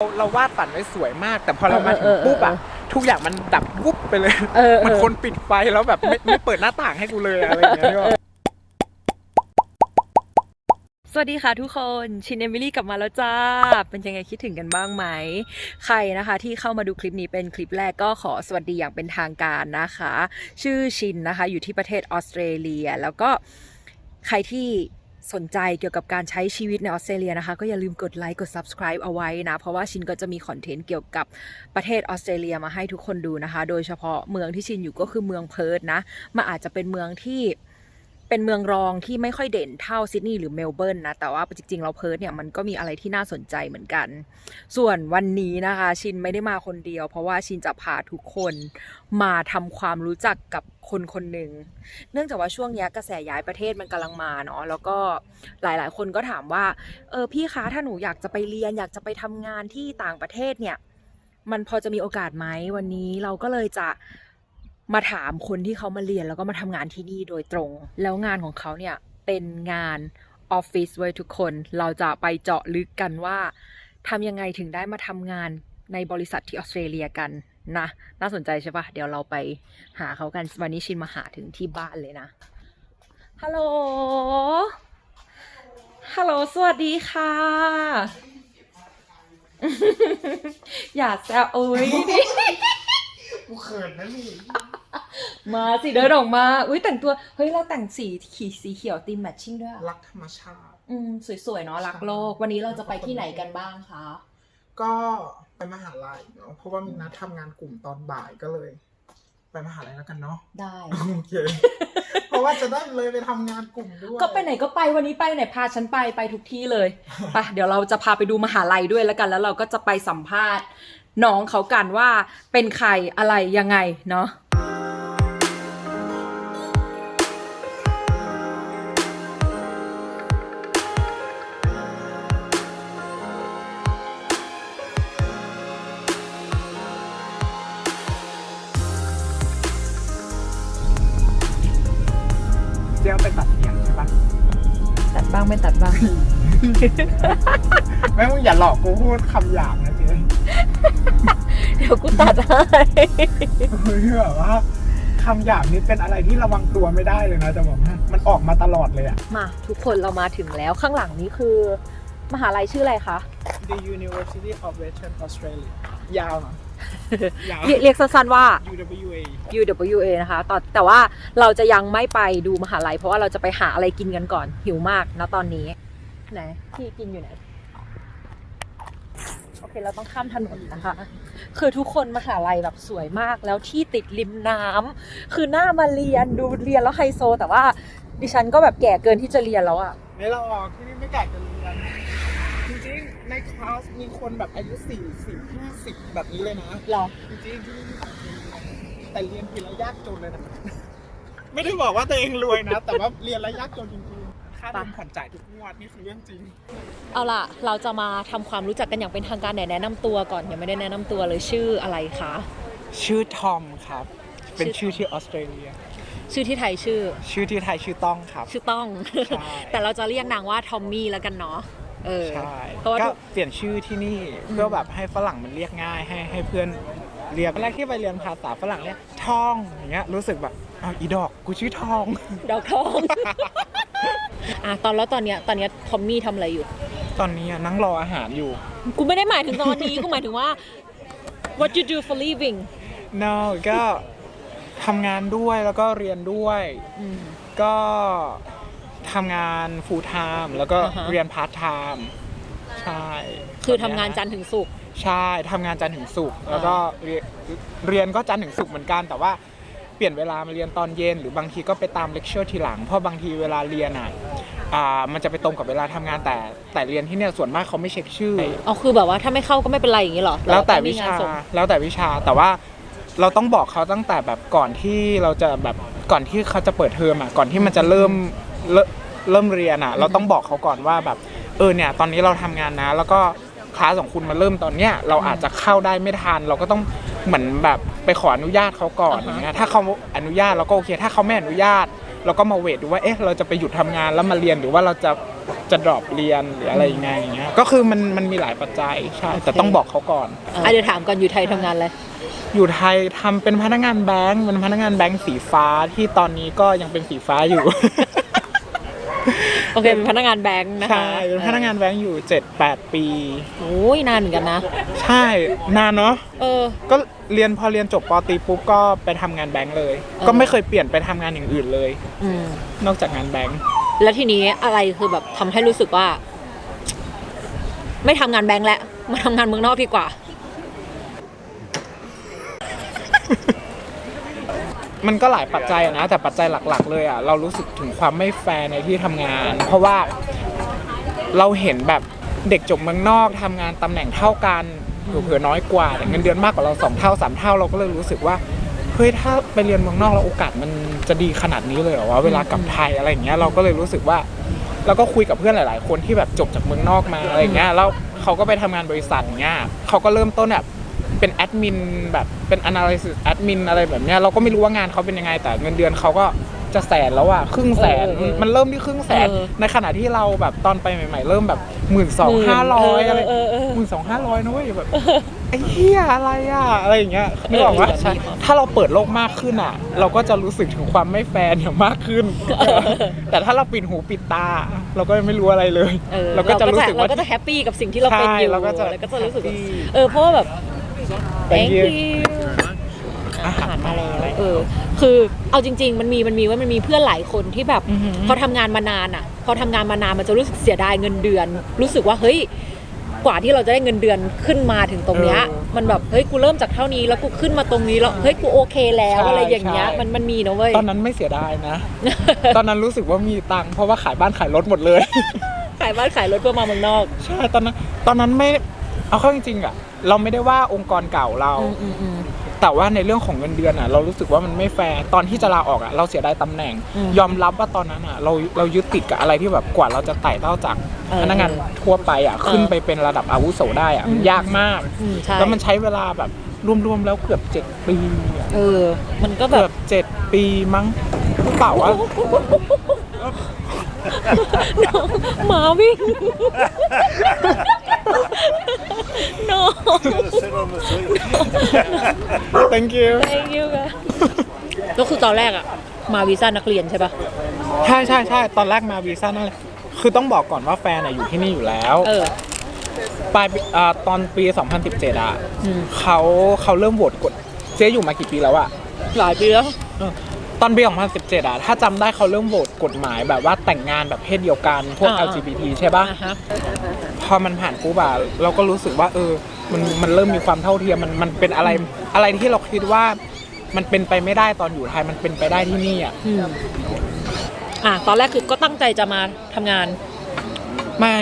เราเราวาดฝันไว้สวยมาก แต่พอเรามาถึเองอเออปุ๊บอะเออทุกอย่างมันดับวุบไปเลยเออเออเหมันคนปิดไฟแล้วแบบไม่ไม่เปิดหน้าต่างให้กูเลยอะไรอย่างเงี้ยนึกออกสวัสดีค่ะทุกคนชินเอมิลี่กลับมาแล้วจ้า เป็นยังไงคิดถึงกันบ้างไหม ใครนะคะที่เข้ามาดูคลิปนี้เป็นคลิปแรกก็ขอสวัสดีอย่างเป็นทางการนะคะ ชื่อชินนะคะ อยู่ที่ประเทศออสเตรเลีย แล้วก็ใครที่ สนใจเกี่ยวกับการใช้ชีวิตในออสเตรเลียนะคะ ก็อย่าลืมกดไลค์กด subscribe เอาไว้นะ เพราะว่าชินก็จะมีคอนเทนต์เกี่ยวกับประเทศออสเตรเลียมาให้ทุกคนดูนะคะ โดยเฉพาะเมืองที่ชินอยู่ก็คือเมืองเพิร์ธนะมันอาจจะเป็นเมืองที่ เป็นเมืองรองที่ไม่ค่อยเด่นเท่าซิดนีย์หรือเมลเบิร์นนะ แต่ว่าจริงๆ เราเพิร์ธเนี่ยมันก็มีอะไรที่น่าสนใจเหมือนกัน ส่วนวันนี้นะคะ ชินไม่ได้มาคนเดียว เพราะว่าชินจะพาทุกคนมาทำความรู้จักกับคนคนหนึ่ง เนื่องจากว่าช่วงนี้กระแสย้ายประเทศมันกำลังมาเนาะ แล้วก็หลายๆ คนก็ถามว่า เออพี่คะถ้าหนูอยากจะไปเรียนอยากจะไปทำงานที่ต่างประเทศเนี่ย มันพอจะมีโอกาสไหมวันนี้เราก็เลยจะ มาถามคนที่เขามาเรียนแล้วก็มาทำงานที่นี่โดยตรง แล้วงานของเขาเนี่ยเป็นงานออฟฟิศไว้ยทุกคน เราจะไปเจาะลึกกันว่าทำยังไงถึงได้มาทำงานในบริษัทที่ออสเตรเลียกันนะ น่าสนใจใช่ปะเดี๋ยวเราไปหาเขากัน วันนี้ชินมาหาถึงที่บ้านเลยนะ ฮัลโหล ฮัลโหล สวัสดีค่ะ อย่าแซวโอ้ย กูเขินนะนี่ มาสิเดินออกมา อุ้ยแต่งตัว เฮ้ยเราแต่งสีขีสีเขียวตีมแมทชิ่งด้วยอะรักธรรมชาติ อืมสวยๆเนาะรักโลก วันนี้เราจะไปที่ไหนกันบ้างคะ ก็ไปมหาลัยเนาะเพราะว่ามีนัดทำงานกลุ่มตอนบ่ายก็เลย ไปมหาลัยแล้วกันเนาะได้ โอเค เพราะว่าจะได้เลยไปทำงานกลุ่มด้วยก็ไปไหนก็ไปวันนี้ไปไหนพาฉันไปไปทุกที่เลยไปเดี๋ยวเราจะพาไปดูมหาลัยด้วยแล้วกัน แล้วเราก็จะไปสัมภาษณ์น้องเขากันว่าเป็นใครอะไรยังไงเนาะ บ้างไม่ตัดบ้าง แม่มึงอย่าหลอกกูพูดคำหยาบนะเจ๊เดี๋ยวกูตัดให้เฮ้ยแบบว่าคำหยาบนี่เป็นอะไรที่ระวังตัวไม่ได้เลยนะจะบอกให้มันออกมาตลอดเลยอะมา ทุกคนเรามาถึงแล้วข้างหลังนี้คือ มหาลัยชื่ออะไรคะ The University of Western Australia ยาวหน่อยยาว เรียกเรียกสั้นๆว่า UWA UWA นะคะตอนแต่ว่าเราจะยังไม่ไปดูมหาลัย เพราะว่าเราจะไปหาอะไรกินกันก่อน หิวมากนะตอนนี้ ไหนที่กินอยู่ไหน โอเค เราต้องข้ามถนนนะคะ คือทุกคนมหาลัยแบบสวยมาก แล้วที่ติดริมน้ำคือหน้ามาเรียนดูเรียนแล้วไฮโซ แต่ว่าดิฉันก็แบบแก่เกินที่จะเรียนแล้วอะไม่เราออกที่นี่ไม่ไก่กันเรียนจริงๆใน คลาสมีคนแบบอายุสี่สิบห้าสิบแบบนี้เลยนะ หรอ จริงๆที่นี่มีแต่คนรวยแต่เรียนทีละยากจนเลยนะ ไม่ได้บอกว่าตัวเองรวยนะ แต่ว่าเรียนแล้วยากจนจริงๆ ค่าเทอมผ่อนจ่ายทุกงวดนี่คือเรื่องจริง เอาล่ะ เราจะมาทำความรู้จักกันอย่างเป็นทางการไหนแนะนำตัวก่อนยังไม่ได้แนะนำตัวเลยชื่ออะไรคะ ชื่อทอมครับ เป็นชื่ชื่ออที่ออสเตรเลีย ชื่อที่ไทยชื่อ ชื่อที่ไทยชื่อต้องครับ ชื่อต้อง ใช่ แต่เราจะเรียกนางว่าทอมมี่แล้วกันเนาะ เออใช่เพราะว่าก็ทุกเปลี่ยนชื่อที่นี่เพื่อแบบให้ฝรั่งมันเรียกง่ายให้ให้เพื่อนเรียกแรกที่ไปเรียนภาษาฝรั่งเรียกทองอย่างเงี้ยรู้สึกแบบอ้าวอีดอกกูชื่อทองดอกทองอะตอนแล้วตอนเนี้ยตอนเนี้ยทอมมี่ทำอะไรอยู่ ตอนนี้อะนั่งรออาหารอยู่ กูไม่ได้หมายถึงตอนนี้ กูหมายถึงว่า what you do for living no ก็ทำงานด้วยแล้วก็เรียนด้วยอืมก็ ทำงาน full time แล้วก็อ่าฮะ เรียน part time ใช่คือทำงานจันทร์ถึงศุกร์ ใช่ทำงานจันทร์ถึงศุกร์แล้วก็เรียนเรียนก็จันทร์ถึงศุกร์เหมือนกัน แต่ว่าเปลี่ยนเวลามาเรียนตอนเย็น หรือบางทีก็ไปตามเลคเชอร์ทีหลัง เพราะบางทีเวลาเรียนอะอ่ามันจะไปตรงกับเวลาทำงานแต่ แต่เรียนที่เนี่ยส่วนมากเขาไม่เช็คชื่ออ๋อคือแบบว่าถ้าไม่เข้าก็ไม่เป็นไรอย่างนี้เหรอแล้วแต่วิงนชาส่ง แล้วแต่วิชา แต่ว่าเราต้องบอกเขาตั้งแต่แบบก่อนที่เราจะแบบก่อนที่เขาจะเปิดเทอมอะ ก่อนที่มันจะเริ่ม เริ่มเริ่มเรียนอะ เราต้องบอกเขาก่อนว่าแบบเออเนี่ยตอนนี้เราทำงานนะ แล้วก็คลาสของคุณมาเริ่มตอนเนี้ยเราอาจจะเข้าได้ไม่ทันเราก็ต้องเหมือนแบบไปขออนุญาตเขาก่อนอ่าฮะอย่างเงี้ยถ้าเขาอนุญาตเราก็โอเคถ้าเขาไม่อนุญาต เราก็มาเวทดูว่าเอ๊ะเราจะไปหยุดทำงานแล้วมาเรียนหรือว่าเราจะจะดรอปเรียนหรืออะไรยังไงอย่างเงี้ยก็คือมันมันมีหลายปัจจัยใช่แต่ต้องบอกเขาก่อนอะเดี๋ยวถามก่อนอยู่ไทยทำงานอะไรอยู่ไทยทำเป็นพนักงานแบงก์เป็นพนักงานแบงก์สีฟ้าที่ตอนนี้ก็ยังเป็นสีฟ้าอยู่โอเคเป็นพนักงานแบงค์นะคะใช่เป็นพนักงานแบงก์อยู่เจ็ดแปดปี โอ้ยนานเหมือนกันนะ ใช่นานเนาะเออ ก็เรียนพอเรียนจบปอตรีปุ๊บก็ไปทำงานแบงก์เลยออ ก็ไม่เคยเปลี่ยนไปทำงานอย่างอื่นเลย อืม นอกจากงานแบงก์แล้วทีนี้อะไรคือแบบทำให้รู้สึกว่า ไม่ทำงานแบงค์แล้วมาทำงานเมืองนอกดีกว่า มันก็หลายปัจจัยอะนะ แต่ปัจจัยหลัก ๆ เลยอะเรารู้สึกถึงความไม่แฟร์ในที่ทำงาน เพราะว่าเราเห็นแบบเด็กจบเมืองนอกทำงานตำแหน่งเท่ากันเผื่อน้อยกว่าแต่เงินเดือนมากกว่าเราสองเท่าสามเท่าเราก็เลยรู้สึกว่าเฮ้ยถ้าไปเรียนเมืองนอกแล้วโอกาสมันจะดีขนาดนี้เลยเหรอวะเวลากลับไทยอะไรอย่างเงี้ยเราก็เลยรู้สึกว่า แล้วก็คุยกับเพื่อนหลาย ๆ คนที่แบบจบจากเมืองนอกมาอะไรอย่างเงี้ยแล้วเขาก็ไปทำงานบริษัทอย่างเงี้ยเขาก็เริ่มต้นแบบ เป็นแอดมินแบบเป็น analysis แอดมินอะไรแบบเนี้ยเราก็ไม่รู้ว่างานเขาเป็นยังไง แต่เงินเดือนเขาก็จะแสนแล้วอะครึ่งแสนเออเออมันเริ่มที่ครึ่งแสน เออในขณะที่เราแบบตอนไปใหม่ๆ เริ่มแบบหมื่นสองห้าร้อยอะไรเออเออหมื่นสองห้าร้อยนะเว้ยแบบไอ้เหี้ยอะไรอะอะไรอย่างเงี้ยนึกออกว่าเออใช่ถ้าเราเปิดโลกมากขึ้นอะเราก็จะรู้สึกถึงความไม่แฟร์เนี่ยมากขึ้น แต่ถ้าเราปิดหูปิดตา เราก็ไม่รู้อะไรเลย เออเราก็จะรู้สึกว่า เราก็จะแฮปปี้กับสิ่งที่เราเป็นอยู่ใช่เราก็จะ แล้วก็จะรู้สึกว่า happy เออเพราะว่าแบบ Thank thank you you อาหารมาแล้วเออ คือเอาจริง ๆ มันมีมันมีว่ามันมีเพื่อนหลายคนที่แบบอือหือพอทำงานมานานอะ พอทำงานมานานมันจะรู้สึกเสียดายเงินเดือน รู้สึกว่าเฮ้ยกว่าที่เราจะได้เงินเดือนขึ้นมาถึงตรงเนี้ยเออมันแบบเฮ้ยกูเริ่มจากเท่านี้แล้วกูขึ้นมาตรงนี้แล้วเฮ้ยกูโอเคแล้วใช่อะไรอย่างเงี้ยใช่มันมันมีนะเว้ยตอนนั้นไม่เสียดายนะ ตอนนั้นรู้สึกว่ามีตังค์เพราะว่าขายบ้านขายรถหมดเลย ขายบ้านขายรถเพื่อมาเมืองนอกใช่ตอนนั้นตอนนั้นไม่เอาเข้าจริงๆอะ เราไม่ได้ว่าองค์กรเก่าเราอืมอืมอืมแต่ว่าในเรื่องของเงินเดือนอะเรารู้สึกว่ามันไม่แฟร์ตอนที่จะลาออกอะเราเสียดายตำแหน่งอืมยอมรับว่าตอนนั้นอะเราเรายึดติดกับอะไรที่แบบกว่าเราจะไต่เต้าจากเออพนักงานทั่วไปอะขึ้นเออไปเป็นระดับอาวุโสได้อะมันอืมยากมากอืมใช่แล้วมันใช้เวลาแบบรวมๆแล้วเกือบเจ็ดปีอะเออ มันก็แบเกืบอบเจ็ดปีมั้งหรือเปล่าวะหมาวิ่ง no sit on the seat. thank you thank you ค่ะก็คือตอนแรกอะมาวีซ่านักเรียนใช่ปะ ใช่ใช่ใช่ตอนแรกมาวีซ่านั่นแหละคือต้องบอกก่อนว่าแฟนอะอยู่ที่นี่อยู่แล้ว เออ ปลายปีอ่าตอนปี 2017 อะอืม เขาเขาเริ่มโหวตกฎเจ๊อยู่มากี่ปีแล้วอะหลายปีแล้ว เออ ตอนปี 2017 อะ ถ้าจำได้เขาเริ่มโหวตกฎหมายแบบว่าแต่งงานแบบเพศเดียวกันพวก อ่า LGBT ใช่ปะ อ่าฮะ พอมันผ่านปุ๊บอะเราก็รู้สึกว่า เออ มันมันเริ่มมีความเท่าเทียมมันมันเป็นอะไรอะไรที่เราคิดว่า มันเป็นไปไม่ได้ตอนอยู่ไทยมันเป็นไปได้ที่นี่อะอืมอะตอนแรกคือก็ตั้งใจจะมาทำงาน ไม่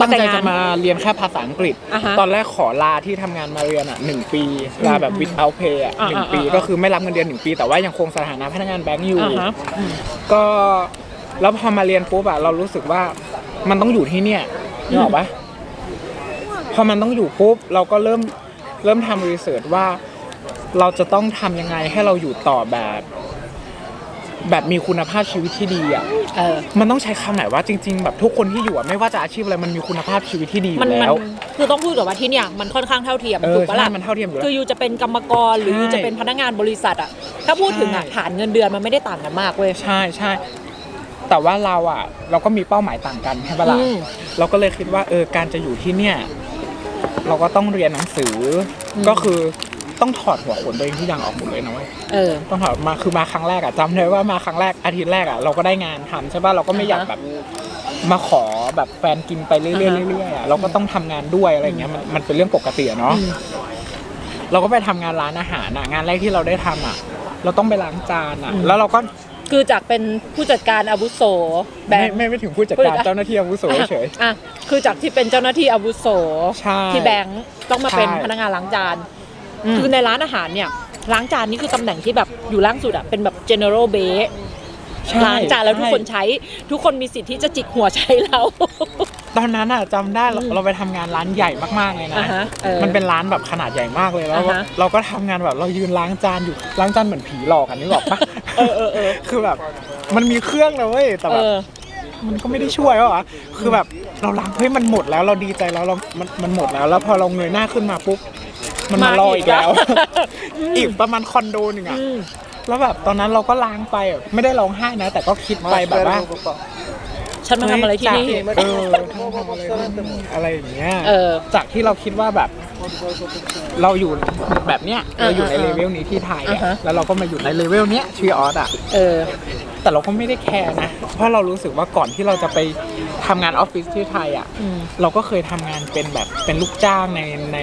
มาตั้งแต่งใจงานจะมาเรียนแค่ภาษาอังกฤษ อ่าฮะตอนแรกขอลาที่ทำงานมาเรียนอะหนึ่งปีลาแบบ without pay อะอ่าหนึ่งอ่าปีอ่า ก็คือไม่รับเงินเดือนหนึ่งปี แต่ว่ายังคงสถานะพนักงานแบงก์อยู่ อ่าฮะอืม ก็แล้วพอมาเรียนปุ๊บอะเรารู้สึกว่ามันต้องอยู่ที่เนี่ยนึกออกปะพอมันต้องอยู่ปุ๊บเราก็เริ่มเริ่มทำรีเสิร์ชว่า เราจะต้องทำยังไงให้เราอยู่ต่อแบบ แบบมีคุณภาพชีวิตที่ดีอะเออ มันต้องใช้คำไหนว่าจริง ๆ แบบทุกคนที่อยู่อะไม่ว่าจะอาชีพอะไรมันมีคุณภาพชีวิตที่ดีอมันยู่มัแล้นว คือต้องพูดกับว่าที่เนี่ยมันค่อนข้างเท่าเทียมเอถูอกปะใช่ล่ะมันเท่าเทียมอยู่แล้คืวอยูจะเป็นกรรมกรหรือใช่ยูจะเป็นพนักงานบริษัทอะถ้าพูดถึงอะใช่ ฐานเงินเดือนมันไม่ได้ต่างกันมากเว้ย ใช่ใช่แต่ว่าเราอะ เราก็มีเป้าหมายต่างกันใช่ปะล่ะอืม เราก็เลยคิดว่าเออการจะอยู่ที่เนี่ย เราก็ต้องเรียนหนังสืออมก็คือ ต้องถอดหัวขนตัวเองทุกอย่างออกหมดเลยนะเว้ยเออ ต้องถอดมาคือมาครั้งแรกอะจำได้ว่ามาครั้งแรกอาทิตย์แรกอะเราก็ได้งานทำใช่ปะเราก็ไม่อยากอ่าฮะแบบมาขอแบบแฟนกินไปเรื่อยอ่าฮะๆเรื่อยๆอะเราก็ต้องทำงานด้วยอะไรเงี้ยมันมันเป็นเรื่องปกติอะเนาะอืม เราก็ไปทำงานร้านอาหารอะงานแรกที่เราได้ทำอะเราต้องไปล้างจานอะอืมแล้วเราก็คือจากเป็นผู้จัดการอาวุโสแบไม่งค์ ไม่ไม่ถึงผู้จัดผู้จัการดการ เจ้าหน้าที่อาวุโสเฉยอะคือจากที่เป็นเจ้าหน้าที่อาวุโสใช่ที่แบงค์ต้องมาเป็นใช่ พนักงานล้างจานอืม คือในร้านอาหารเนี่ยล้างจานนี่คือตำแหน่งที่แบบอยู่ล่างสุดอะเป็นแบบ general b a ใช่ล้างจานแล้วทุกคนใช่ใช้ ทุกคนมีสิทธิ์ที่จะจิกหัวใช้เรา ตอนนั้นอะจำได้เราอืมเราไปทำงานร้านใหญ่มากๆเลยนะ อ่าฮะเออมันเป็นร้านแบบขนาดใหญ่มากเลยแล้ว อ่าฮะเราก็ทำงานแบบเรายืนล้างจานอยู่ล้างจานเหมือนผีหลอกกันนึกออกปะเออเออเออ คือแบบมันมีเครื่องนะเว้ยแต่เอแบบอ มันก็ไม่ได้ช่วยหรอคือแบบเราล้างเฮ้ยมันหมดแล้วเราดีใจแล้วเรามันมันหมดแล้วแล้วพอเราเงยหน้าขึ้นมาปุ๊บ มันมารออีกแล้ว อีกประมาณคอนโดหนึ่งอะอืมแล้วแบบตอนนั้นเราก็ล้างไปอะไม่ได้ร้องไห้นะ แต่ก็คิดไปแบบว่าฉันมาทำอะไรที่นี่ เออทำอะไรที่นี่อะไรอย่างเงี้ยเออ จากที่เราคิดว่าแบบ เราอยู่แบบเนี้ยเออเราอยู่ในเออเลเวลนี้ที่ไทยอ่าอะฮะแล้วเราก็มาอยู่ในเลเวลเนี้ยชื่อออสอะเออ แต่เราก็ไม่ได้แคร์นะ เพราะเรารู้สึกว่าก่อนที่เราจะไป ทำงานออฟฟิศที่ไทยอะอืมเราก็เคยทำงานเป็นแบบเป็นลูกจ้างในใน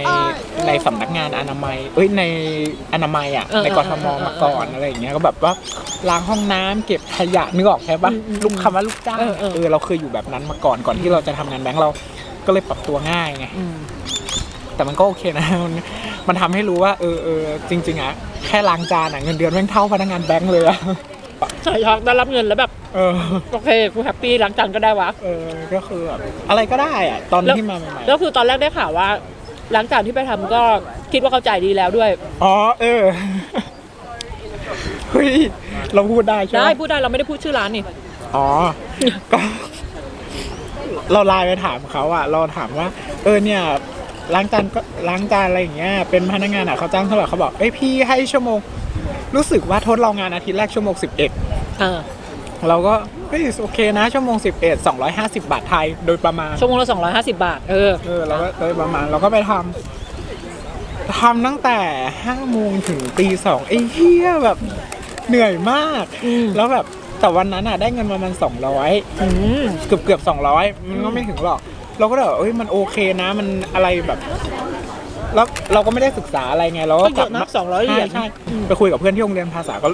ในสำนักงานอนามัย เอ้ยในอนามัยอะเออในกทมเออเออมาก่อนอะไรอย่างเงี้ยก็แบบว่าล้างห้องน้ำเก็บขยะนึกออกใช่ปะอืมอืมลูกคำว่าลูกจ้างเออเออเออเราเคยอยู่แบบนั้นมาก่อนก่อนที่เราจะทำงานแบงก์เราก็เลยปรับตัวง่ายไงอืมแต่มันก็โอเคนะมันมันทำให้รู้ว่าเออเออจริง ๆอะแค่ล้างจานอะเงินเดือนแม่งเท่าพนักงานแบงก์เลยอะใช่ครับได้รับเงินแล้วแบบ เออ โอเคกูแฮปปี้ล้างจานก็ได้วะ เออ ก็คือแบบอะไรก็ได้อะตอนแล้ว ที่มาใหม่แล้วคือตอนแรกได้ข่าวว่าล้างจานที่ไปทำก็คิดว่าเขาจ่ายดีแล้วด้วย ๆอ๋อ เออ เฮ้ย เราพูดได้ใช่ไหมได้พูดได้เราไม่ได้พูดชื่อร้านนี่ อ๋อ ก็ เราไลน์ไปถามเขาอะเราถามว่า เออเนี่ย ล้างจานก็ล้างจานอะไรอย่างเงี้ย เป็นพนักงานอะเขาจ้างเท่าไหร่เขาบอกเอ้ยพี่ให้ชั่วโมง รู้สึกว่าทดลองงานอาทิตย์แรกชั่วโมงสิบเอ็ด เออ เราก็เฮ้ยโอเคนะ ชั่วโมงสิบเอ็ดสองร้อยห้าสิบบาทไทยโดยประมาณ ชั่วโมงละ250 บาท เออ เออเราก็โดยประมาณเราก็ไปทำทำตั้งแต่ห้าโมงถึงตีสองไอ้เหี้ยแบบเหนื่อยมากอืมแล้วแบบแต่วันนั้นอะได้เงินประมาณสองร้อยอืมเกือบเกือบสองร้อยมันก็ไม่ถึงหรอก เราก็แบบเอ้ยมันโอเคนะมันอะไรแบบ แล้วเราก็ไม่ได้ศึกษาอะไรไงเราก็ก็เยอะนะ200เหรียญ ใช่ใช่ไปคุยกับเพื่อนที่โรงเรียนภาษาก็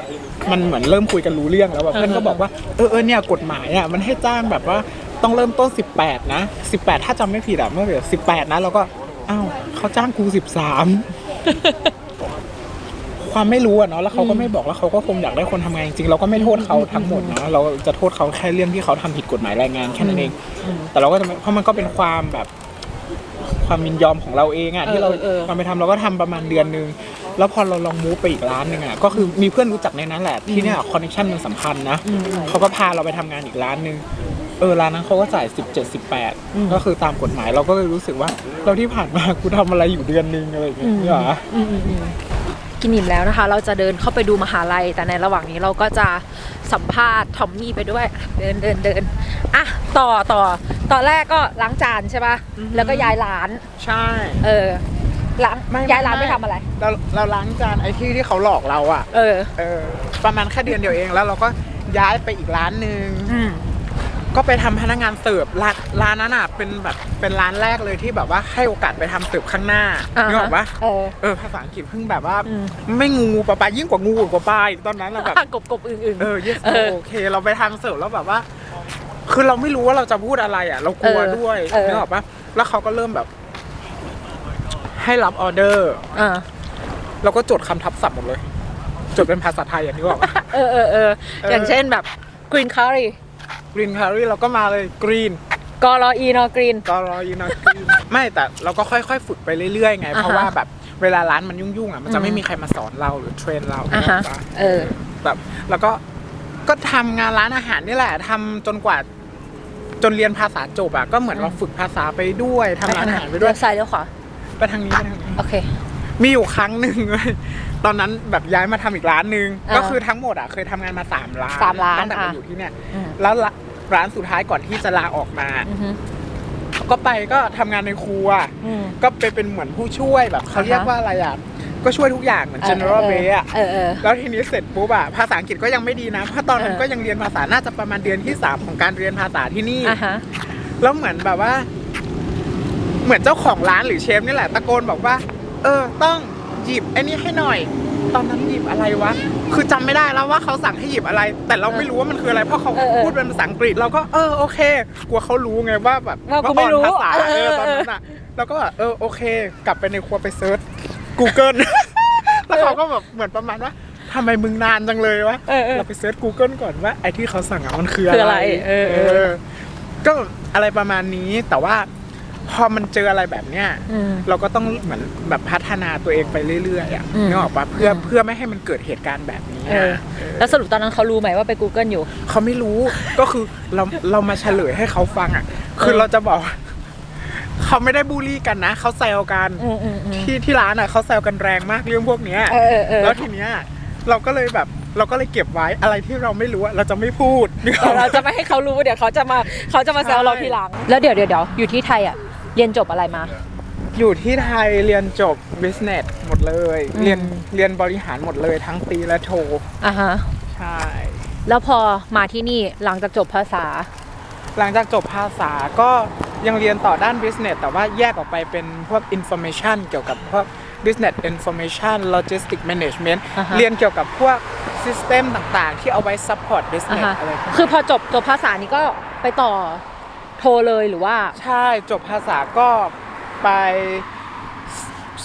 มันเหมือนเริ่มคุยกันรู้เรื่องแล้วแบบเออเพื่อนก็บอกว่าเออเออเนี่ยกฎหมายอะมันให้จ้างแบบว่าต้องเริ่มต้น 18 นะ 18 ถ้าจำไม่ผิดอะเมื่อแบบ18 นะเราก็อ้าวเขาจ้างกู 13 ความไม่รู้อะเนาะแล้วเขาก็ไม่บอกแล้วเขาก็คงอยากได้คนทำงานจริงๆเราก็ไม่โทษเขาทั้งหมดนะเราจะโทษเขาแค่เรื่องที่เขาทำผิดกฎหมายแรงงานแค่นั้นเอง แต่เราก็จะไม่เพราะมันก็เป็นความแบบ ความยินยอมของเราเองอะที่เราเออเออ เราไปทำเราก็ทำประมาณเดือนนึง แล้วพอเราลองมูฟไปอีกร้านหนึ่งอะก็คือมีเพื่อนรู้จักในนั้นแหละที่เนี่ยคอนเนคชั่นมันสำคัญนะเขาก็พาเราไปทำงานอีกร้านหนึ่งเออร้านนั้นเขาก็จ่าย17 18ก็คือตามกฎหมายเราก็เลยรู้สึกว่า เราที่ผ่านมากูทำอะไรอยู่เดือนนึงอะไรอย่างเงี้ยเหรออืมอืมอืม กินอิ่มแล้วนะคะ เราจะเดินเข้าไปดูมหาลัย แต่ในระหว่างนี้เราก็จะสัมภาษณ์ทอมมี่ไปด้วย เดินเดินเดินอะต่อต่อตอนแรกก็ล้างจานใช่ปะแล้วก็ย้ายร้าน ใช่เออล้างไม่ย้ายร้านไม่ไปทำอะไร เราเราล้างจานไอ้ที่ที่เขาหลอกเราอะเออ เออประมาณแค่เดือนเดียวเองแล้วเราก็ย้ายไปอีกร้านหนึ่งอืม ก็ไปทำพนักงานเสิร์ฟร้านร้านนั้นอะเป็นแบบเป็นร้านแรกเลยที่แบบว่าให้โอกาสไปทำเสิร์ฟข้างหน้าอ่าฮะนึกออกปะเออเออภาษาอังกฤษเพิ่งแบบว่าอืมไม่งูปลาปลายิ่งกว่างูกว่าปลาอีกตอนนั้นเราแบบกบกบอึ่งอึ่งเออ yes เออโอเค เราไปทำเสิร์ฟแล้วแบบว่า คือเราไม่รู้ว่าเราจะพูดอะไรอะ เรากลัวเออด้วยเออนึกออกปะแล้วเขาก็เริ่มแบบ ให้รับออเดอร์อ่าเราก็จดคำทับศัพท์หมดเลยจดเป็นภาษาไทยอะนึกออกปะเออเออเอออย่างเช่นแบบ green curry กรีนคารีเราก็มาเลยกรีนกรออีนอกรีน ก็รออยู่นะไม่แต่เราก็ค่อยๆ ฝึกไปเรื่อยๆไง อ่าฮะเพราะว่าแบบเวลาร้านมันยุ่งๆอะมันจะไม่อืมมีใครมาสอนเราหรือเทรนเราอะฮะถูกปะเออ แบบแล้วก็ก็ทำงานร้านอาหารนี่แหละทำจนกว่า จนเรียนภาษาจบอะก็เหมือนเราฝึกภาษาไปด้วยทำร้านอาหารไปด้วย เลี้ยวซ้ายเลี้ยวขวาไปทางนี้ไปทางนี้ โอเค มีอยู่ครั้งหนึ่งเว้ยตอนนั้นแบบย้ายมาทำอีกร้านหนึ่งอ่าก็คือทั้งหมดอะเคยทำงานมาสามร้านสามร้านตั้งแต่มาอะอยู่ที่เนี่ย อืม แล้วร้าน ร้านสุดท้ายก่อนที่จะลาออกมา อือฮึก็ไปก็ทำงานในครัว อืม ก็ไปเป็นเหมือนผู้ช่วยแบบเขาอ่าฮะ เรียกว่าอะไรอะ ก็ช่วยทุกอย่างเหมือน general เออ way อะ เออเออ แล้วทีนี้เสร็จปุ๊บอะภาษาอังกฤษก็ยังไม่ดีนะ เพราะตอนนั้นเออ ก็ยังเรียนภาษา น่าจะประมาณเดือนที่3ของการเรียนภาษาที่นี่ อะฮะ แล้วเหมือนแบบว่า เหมือนเจ้าของร้านหรือเชฟนี่แหละตะโกนบอกว่า เออ ต้องหยิบไอ้นี่ให้หน่อย ตอนนั้นหยิบอะไรวะ คือจำไม่ได้แล้วว่าเขาสั่งให้หยิบอะไร แต่เราไม่รู้ว่ามันคืออะไร เพราะเขาเออเออพูดเป็นภาษาอังกฤษ เราก็เออโอเค กลัวเขารู้ไงว่าแบบว่ากูไม่รู้อ่อนภาษาเออเอเอออตอนนั้นอะแล้วก็แบบเออโอเค กลับไปในครัวไปเซิร์ช Google แล้วเขาก็แบบเหมือนประมาณว่าทำไมมึงนานจังเลยวะ เออเออเราไปเซิร์ช Google ก่อนว่าไอ้ที่เขาสั่งอะมันคือคืออะอะไรไร เออเออ ก็อะไรประมาณนี้แต่ว่า พอมันเจออะไรแบบเนี้ยอืมเราก็ต้องเหมือนแบบพัฒนาตัวเองไปเรื่อยๆอะอืมนึกออกปะเพื่ออืมเพื่อไม่ให้มันเกิดเหตุการณ์แบบนี้เอออะแล้วสรุปตอนนั้นเขารู้ไหมว่าไป Google อยู่ เขาไม่รู้ก็คือเราเรามาเฉลยให้เขาฟังอะ คือเออเราจะบอกว่าเขาไม่ได้บูลลี่กันนะเขาแซวกันอืมอืมอืมที่ที่ร้านอะเขาแซวกันแรงมากเรื่องพวกเนี้ยเออเออเออแล้วทีเนี้ยเราก็เลยแบบเราก็เลยเก็บไว้อะไรที่เราไม่รู้อะเราจะไม่พูดนึกอแต่อกปเราจะไม่ให้เขารู้เดี๋ยวเขาจะมาเขาจะมาแซวเราทีหลัง แล้วเดี๋ยวเดี๋ยวเดี๋ยวอยู่ที่ไทยอะ เรียนจบอะไรมา อยู่ที่ไทยเรียนจบ business หมดเลย อืม เรียนเรียนบริหารหมดเลยทั้งตีและโท อะฮะ ใช่ แล้วพอมาที่นี่หลังจากจบภาษา หลังจากจบภาษาก็ยังเรียนต่อด้าน business แต่ว่าแยกออกไปเป็นพวก information เกี่ยวกับพวก business information logistic management อ่าฮะ เรียนเกี่ยวกับพวก system ต่างๆ ที่เอาไว้ support อะ business ฮะ อะไรพวกนี้คือพอจบจบภาษานี้ก็ไปต่อ โทรเลยหรือว่า ใช่จบภาษาก็ไป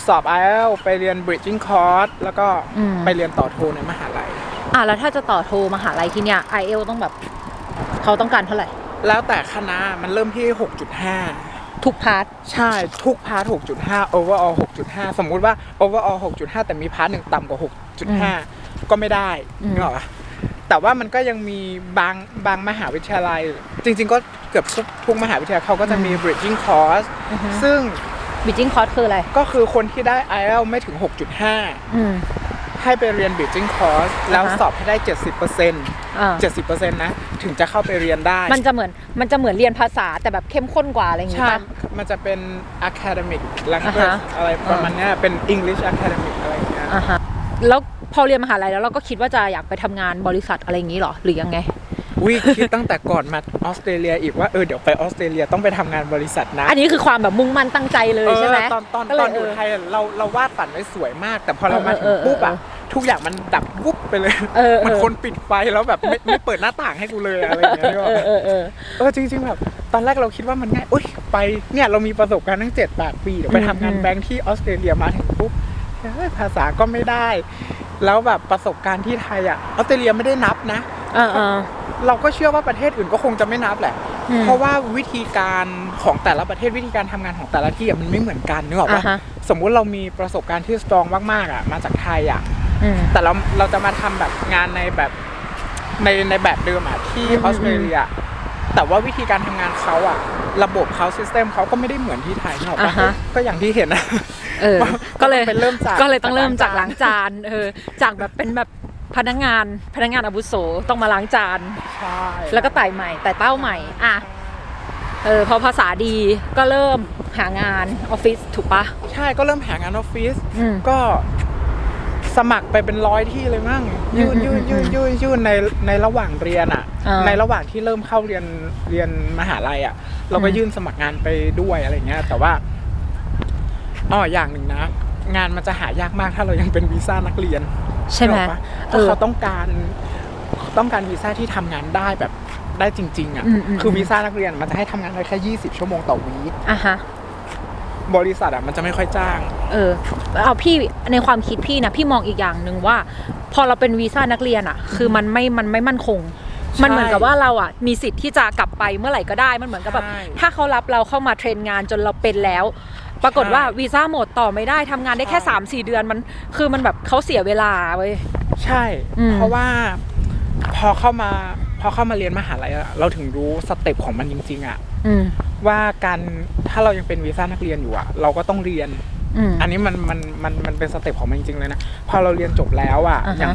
สอบ IELTS ไปเรียน bridging course แล้วก็อืม ไปเรียนต่อโทในมหาลัย อะแล้วถ้าจะต่อโทมหาลัยที่เนี่ย i อเอลต้องแบบเขาต้องการเท่าไหร่ แล้วแต่คณะมันเริ่มที่ 6.5 ทุกพาร์ท ใช่ทุกพาร์ท6.5 overall 6.5 สมมุติว่า overall 6.5 แต่มีพาร์ทหนึ่งต่ำกว่า 6.5 ก็ไม่ได้อืม นึกออกปะแต่ว่ามันก็ยังมีบางบางมหาวิทยาลัย จริง ๆ ก็ เกือบทุกทุกมหาวิทยาลัยเขาก็จะมี bridging course ซึ่ง บิจิ้งคอร์สคืออะไร ก็คือคนที่ได้ IELTS ไม่ถึง 6.5 อืม ให้ไปเรียน bridging course แล้วอ่าฮะ สอบให้ได้ 70%อ่า70%นะ ถึงจะเข้าไปเรียนได้ มันจะเหมือนมันจะเหมือนเรียนภาษาแต่แบบเข้มข้นกว่าอะไรอย่างงี้ใช่ป่ะมันจะเป็น academic อ่า language ฮะ อะไรประมาณเนี้ยเป็น English academic อะไรอย่างเงี้ย อ่าฮะแล้วพอเรียนมหาลัยแล้วเราก็คิดว่าจะอยากไปทำงานบริษัทอะไรอย่างนี้เหรอหรือยังไง วิคิดตั้งแต่ก่อนมาออสเตรเลียอีกว่าเออเดี๋ยวไปออสเตรเลียต้องไปทำงานบริษัทนะ อันนี้คือความแบบมุ่งมั่นตั้งใจเลยใช่ไหมเออตอนตอนก็เลตอยนอยู่เออไทยอะเราเราวาดฝันไว้สวยมาก แต่พอเรามาถึเองอเออปุ๊บอะเออทุกอย่างมันดับวุบไปเลยเออเออเหมันคนปิดไฟแล้วแบบไม่ไม่เปิดหน้าต่างให้กูเลยอะไรอย่างเงี้ยนึกออกเอปะอเออเออเออจริงๆแบบตอนแรกเราคิดว่ามันง่ายอุ้ยไปเนี่ยเรามีประสบการณ์ตั้งเจ็ดแปดปีเดี๋ยวไปอืมทำงานอืมแบงค์ที่ออสเตรเลียมาถึงปุ๊บเฮ้ยภาษาก็ไม่ได้ แล้วแบบประสบการณ์ที่ไทยอะออสเตรเลียไม่ได้นับนะ เออเออเราก็เชื่อว่าประเทศอื่นก็คงจะไม่นับแหละอืมเพราะว่าวิธีการของแต่ละประเทศวิธีการทำงานของแต่ละที่อะมันไม่เหมือนกันนึกออกปะอ่าฮะสมมุติเรามีประสบการณ์ที่สตรองมากๆอะมาจากไทยอะอืมแต่เราเราจะมาทำแบบงานในแบบในในแบบเดิมอะที่อืมออสเตรเลียแต่ว่าวิธีการทำงานเขาอะ ระบบเขาซิสเต็มเขาก็ไม่ได้เหมือนที่ไทยเนกอะอ่าปะฮะก็อย่างที่เห็นนะเออก็เลยเป็นเริ่มจากก็เลยต้องเริ่มจากจากล้าล้างงจานเออจากแบบเป็นแบบ พนักงานพนักงานอาวุโสต้องมาล้างจาน ใช่แล้วก็ไต่ใหม่ไต่เต้าใหม่อะเออพอภาษาดีก็เริ่มหางานออฟฟิศถูกปะ ใช่ก็เริ่มหางานออฟฟิศอืมก็สมัครไปเป็นร้อยที่เลยมั่งยื่นอืมยื่นยื่นยื่นยื่นในในระหว่างเรียนอะ อ่าในระหว่างที่เริ่มเข้าเรียนเรียนมหาลัยอะ เราก็อืม ยื่นสมัครงานไปด้วยอะไรเงี้ย แต่ว่าอ๋ออย่างหนึ่งนะ งานมันจะหายากมากถ้าเรายังเป็นวีซ่านักเรียน ใช่ไหมนึกออกปะเพเอราะอเขาต้องการต้องการวีซ่าที่ทำงานได้แบบได้จริง ๆ อะอืมอืมคือวีซ่านักเรียนมันจะให้ทำงานได้แค่ 20 ชั่วโมงต่อวีคอะฮะบริษัทอะมันจะไม่ค่อยจ้าง เออ เอาพี่ในความคิดพี่นะพี่มองอีกอย่างหนึ่งว่า พอเราเป็นวีซ่านักเรียนอะคือมันไม่มันไม่มั่นคง มันเหมือนกับว่าเราอะมีสิทธิ์ที่จะกลับไปเมื่อไหร่ก็ได้มันเหมือนกับแบบใช่ถ้าเขารับเราเข้ามาเทรนงานจนเราเป็นแล้ว ปรากฏว่าวีซ่าหมดต่อไม่ได้ทำงานได้แค่ใช่สามสี่เดือนมันคือมันแบบเขาเสียเวลาเว้ย ใช่ อืม เพราะว่าพอเข้ามาพอเข้ามาเรียนมหาลัยอะเราถึงรู้สเต็ปของมันจริงๆอะอืมว่าการถ้าเรายังเป็นวีซ่านักเรียนอยู่อะเราก็ต้องเรียน อืม อันนี้มันมันมันมันเป็นสเต็ปของมันจริงๆเลยนะพอเราเรียนจบแล้วอะอ่าฮะ อย่าง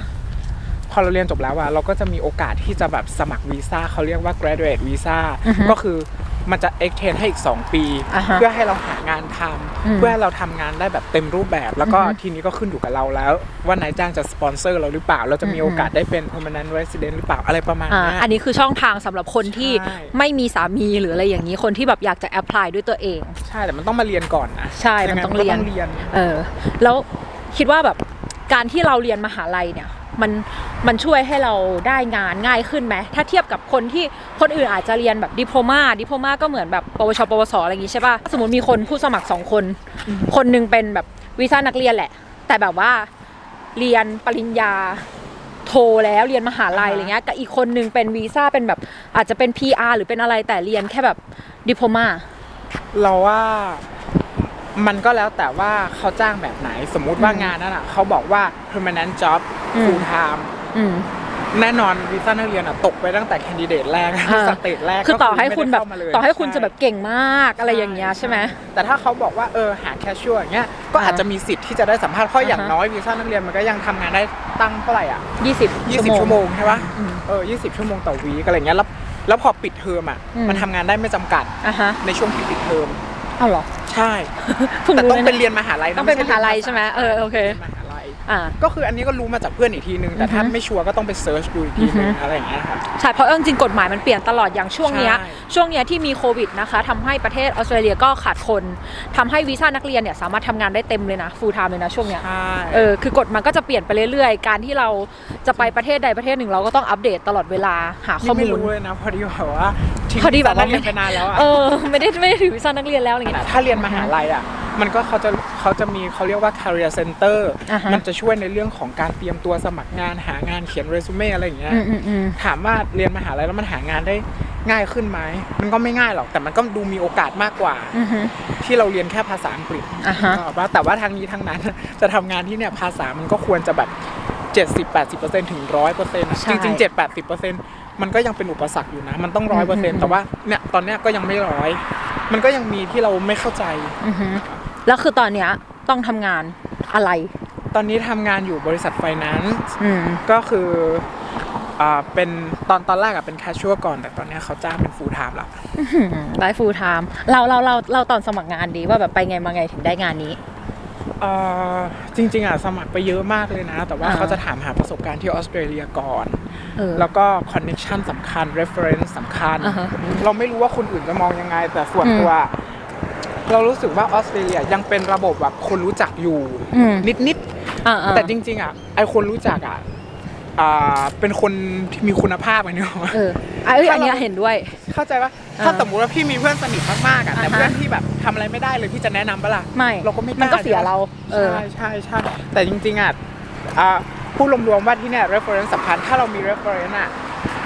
พอเราเรียนจบแล้วอะเราก็จะมีโอกาสที่จะแบบสมัครวีซ่าเขาเรียกว่า graduate visa อือฮึก็คือ มันจะ extend ให้อีก 2 ปี อ่าฮะเพื่อให้เราหางานทำอืมเพื่อให้เราทำงานได้แบบเต็มรูปแบบ แล้วก็อือฮึทีนี้ก็ขึ้นอยู่กับเราแล้ว ว่านายจ้างจะสปอนเซอร์เราหรือเปล่า เราจะมีอืม โอกาสได้เป็น permanent resident หรือเปล่าอะไรประมาณอ่าเนี้ย อันนี้คือช่องทางสำหรับคนที่ใช่ ไม่มีสามีหรืออะไรอย่างนี้คนที่แบบอยากจะแอพพลายด้วยตัวเอง ใช่แต่มันต้องมาเรียนก่อนนะใช่มันยัไต้องเรียนก็ต้องเรียน เออแล้วคิดว่าแบบ การที่เราเรียนมหาลัยเนี่ยมันมันช่วยให้เราได้งานง่ายขึ้นไหมถ้าเทียบกับคนที่คนอื่นอาจจะเรียนแบบดิโพมาดิโพมาก็เหมือนแบบปวชปวสอะไรอย่างงี้ใช่ป่ะสมมติมีคนผู้สมัครสองคน คนหนึงเป็นแบบวีซ่านักเรียนแหละ แต่แบบว่าเรียนปริญญาโทแล้วเรียนมหาลัยอ่าฮะอะไรเงี้ยกับอีกคนหนึงเป็นวีซ่าเป็นแบบอาจจะเป็น PR หรือเป็นอะไรแต่เรียนแค่แบบดิโพมาเราว่า มันก็แล้วแต่ว่าเขาจ้างแบบไหนสมมุติว่าอืมงานนั้นอะเขาบอกว่า permanent job อืม full time อืมแน่นอนวีซ่านักเรียนอะตกไปตั้งแต่แคนดิเดตแรกอ่าสเตจแรกคือต่อก็ให้คุณแบบไม่ได้เข้ามาเลยต่อให้คุณจะแบบช่เก่งมากอะไรอย่างเงี้ยใช่ไหมแต่ถ้าเขาบอกว่าเออหาแคชชัวอย่างเงี้ยก็อ่าอาจจะมีสิทธิ์ที่จะได้สัมภาษณ์เพราะอย่างอ่าฮะน้อยวีซ่านักเรียนมันก็ยังทำงานได้ตั้งเท่าไหร่อะยี่สิบ20ชั่วโมงใช่ปะอืมเออ20ชั่วโมงต่อวีคอะไรเงี้ยแล้วแล้วพอปิดเทอมอะอืมมันทำงานได้ไม่จำกัดอะฮะในช่วงที่ปิดเทอมเอาเหรอ ใช่ เพิ่งแต่รู้ต้องนะเป็นเรียนมหาลัยนะต้องเป็นมไใช่หาลัยรีนใช่ไหมเออโอเคมหาลัย อ่า ก็คืออันนี้ก็รู้มาจากเพื่อนอีกทีนึง แต่ถ้าอือฮึ ไม่ชัวร์ก็ต้องไปเซิร์ชดูอีกทีนึงอือฮึอะไรอย่างเงี้ยครับ ใช่เพราะเอาจริงๆกฎหมายมันเปลี่ยนตลอดอย่างช่วงเนี้ยใช่ ช่วงเนี้ยที่มีโควิดนะคะทำให้ประเทศออสเตรเลียก็ขาดคนทำให้วีซ่านักเรียนเนี่ยสามารถทำงานได้เต็มเลยนะ full time เลยนะช่วงเนี้ย ใช่ เออคือกฎมันก็จะเปลี่ยนไปเรื่อยๆ การที่เราจะไปประเทศใดประเทศหนึ่งเราก็ต้องอัปเดตตลอดเวลาหาข้อนี่ไม่มูล รู้เลยนะพอดีแบบว่าทิ้งพอดีแบบสารเรียนไปนานแล้วอะเออไม่ได้ไม่ได้ถือวีซ่านักเรียนแล้วอะไรเงี้ย ถ้าเรียนมหาลัยอะ มันก็เขาจะเขาจะมีเขาเรียกว่า career center อ่าฮะมันจะช่วยในเรื่องของการเตรียมตัวสมัครงานหางานเขียนเรซูเม่อะไรอย่างเงี้ยอืมอืมอืมถามว่าเรียนมหาลัยแล้วมันหางานได้ง่ายขึ้นไหมมันก็ไม่ง่ายหรอกแต่มันก็ดูมีโอกาสมากกว่าอือฮึที่เราเรียนแค่ภาษาอังกฤษอ่าฮะก็ว่าแต่ว่าทางนี้ทางนั้นจะทำงานที่เนี่ยภาษามันก็ควรจะแบบ 70-80%ถึง100%ใช่จริงๆ7-80%มันก็ยังเป็นอุปสรรคอยู่นะ มันต้อง100%แต่ว่าเนี่ยตอนเนี้ยก็ยังไม่ร้อย มันก็ยังมีที่เราไม่เข้าใจอือฮึ แล้วคือตอนเนี้ยต้องทำงานอะไร ตอนนี้ทำงานอยู่บริษัทไฟแนนซ์อืม ก็คืออ่าเป็นตอนตอนแรกอะเป็นแคชชัวก่อน แต่ตอนเนี้ยเขาจ้างเป็นฟูลไทม์ละได้ full time เราเราเราเราตอนสมัครงานดีว่าแบบไปไงมาไงถึงได้งานนี้ เอ่อจริง ๆอะสมัครไปเยอะมากเลยนะ แต่ว่าอ่า เขาจะถามหาประสบการณ์ที่ออสเตรเลียก่อน เออ แล้วก็คอนเน t ชันสำคัญ reference สำคัญ อ่าฮะเราไม่รู้ว่าคนอื่นจะมองยังไง แต่ส่วนอืม ตัว เรารู้สึกว่าออสเตรเลียยังเป็นระบบแบบคนรู้จักอยู่อืมนิดอ่าๆแต่จริง ๆอะไอคนรู้จักอะอ่าเป็นคนที่มีคุณภาพไงเนี่ยเอออะเอ้ยถ้าอันเนี้ยเราเห็นด้วย เข้าใจว่าอ่าถ้าสมมุติว่าพี่มีเพื่อนสนิทมากๆอะแต่อ่าฮะ เพื่อนที่แบบทำอะไรไม่ได้เลยพี่จะแนะนำปะล่ะ ไม่เราก็ไม่กล้ามั นก็เสียเรา เออ ใช่ใช่ใช่แต่จริงๆอะอ่าพูดรวมๆว่าที่เนี่ย reference สำคัญถ้าเรามี reference อะ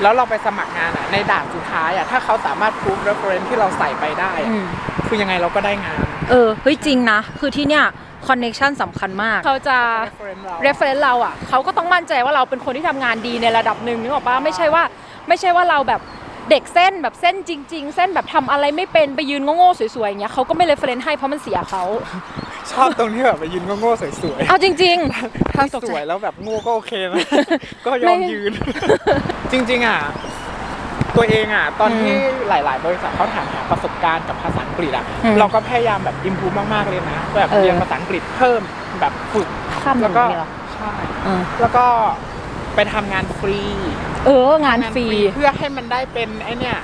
แล้วเราไปสมัครงานอะ ในด่านสุดท้ายอะถ้าเขาสามารถ prove reference ที่เราใส่ไปได้อะอืมคือยังไงเราก็ได้งาน เออเฮ้ยจริงนะ คือที่เนี้ยคอนเน็ชันสำคัญมาก เขาจะ reference เรา reference เราอะเขาก็ต้องมั่นใจว่าเราเป็นคนที่ทำงานดีในระดับหนึ่งนึกออกปะไม่ใช่ว่า ไม่ใช่ว่าเราแบบเด็กเส้นแบบเส้นจริง ๆ เส้นแบบทำอะไรไม่เป็นไปยืนโง่ๆสวยๆอย่างเงี้ยเขาก็ไม่ reference ให้เพราะมันเสียเขา ชอบตรงที่แบบไปยืนโง่ๆสวยเอาจริงๆถ้าสวยแล้วแบบโง่ก็โอเคนะก็ยอมไม่ยืน จริง ๆ อะ ตัวเองอะ ตอนอืมที่หลาย ๆ บริษัทเขาถามหาประสบการณ์กับภาษาอังกฤษอะอืมเราก็พยายามแบบอิมพูมากๆเลยนะแบบเออเรียนภาษาอังกฤษเพิ่มแบบฝึกๆข้ามหแล้วนึ่งก็เนี่ยเหรอใช่เออแล้วก็ไปทำงานฟรี เอองานฟรีเพื่อให้มันได้เป็นไอเนี่ย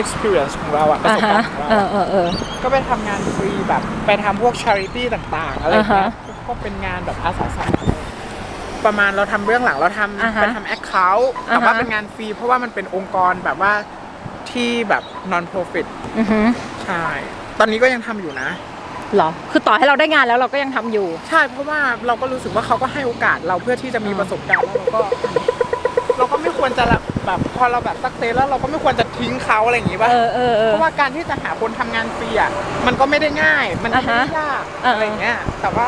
experience ของเราอะประอ่าสบฮะการณ์ของเอเราอเออเออก็ไปทำงานฟรีแบบไปทำพวก charity ต่างๆ อะไรอย่างเงี้ยอ่าฮะก็เป็นงานแบบอาสาสมัครประมาณเราทำเรื่องหลังเราทอ่าำฮะไปทำ account อ่าฮะแต่ว่าเป็นงานฟรีเพราะว่ามันเป็นองค์กรแบบว่าที่แบบ non profit อือฮึใช่ ตอนนี้ก็ยังทำอยู่นะเหรอ คือต่อให้เราได้งานแล้วเราก็ยังทำอยู่ ใช่ เพราะว่าเราก็รู้สึกว่าเขาก็ให้โอกาสเราเพื่อที่จะมีอ่าประสบการณ์แล้วเราก็เราก็ไม่ ควรจะแบบพอเราแบบสักเซสแล้วเราก็ไม่ควรจะทิ้งเขาอะไรอย่างงี้ป่ะเออเออเออ เพราะว่าการที่จะหาคนทำงานฟรีอะมันก็ไม่ได้ง่าย มันก็ไม่ได้อ่าฮะยากอ่าอะไรอย่างเงี้ย แต่ว่า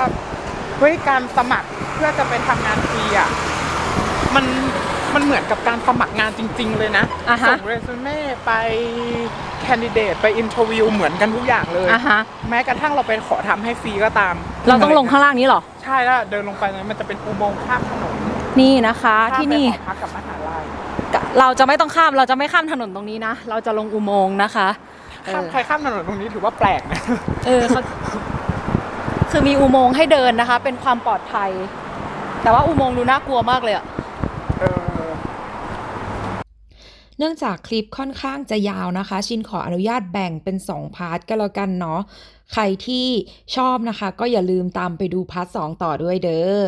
เฮ้ยการสมัครเพื่อจะไปทำงานฟรีอะมันมันเหมือนกับการสมัครงานจริง ๆ เลยนะอ่าฮะ ส่งเรซูเม่ไปแคนดิเดตไปอินเทอร์วิวเหมือนกันทุกอย่างเลย อะฮะ แม้กระทั่งเราไปขอทำให้ฟรีก็ตามเราต้องลงข้างล่างนี้เหรอ ใช่แล้วเดินลงไปนะมันจะเป็นอุโมงค์ข้ามถนนนี่นะคะ ข้ามที่ไปนี่หอพักกับมหาลัย เราจะไม่ต้องข้ามเราจะไม่ข้ามถนนตรงนี้นะ เราจะลงอุโมงค์นะคะข้ามเออใครข้ามถนนตรงนี้ถือว่าแปลกนะเออเขาคือมีอุโมงค์ให้เดินนะคะ เป็นความปลอดภัย แต่ว่าอุโมงค์ดูน่ากลัวมากเลยอะเออเนื่องจากคลิปค่อนข้างจะยาวนะคะ ชินขออนุญาตแบ่งเป็น 2 พาร์ทก็แล้วกันเนาะใครที่ชอบนะคะ ก็อย่าลืมตามไปดูพาร์ท 2 ต่อด้วยเด้อ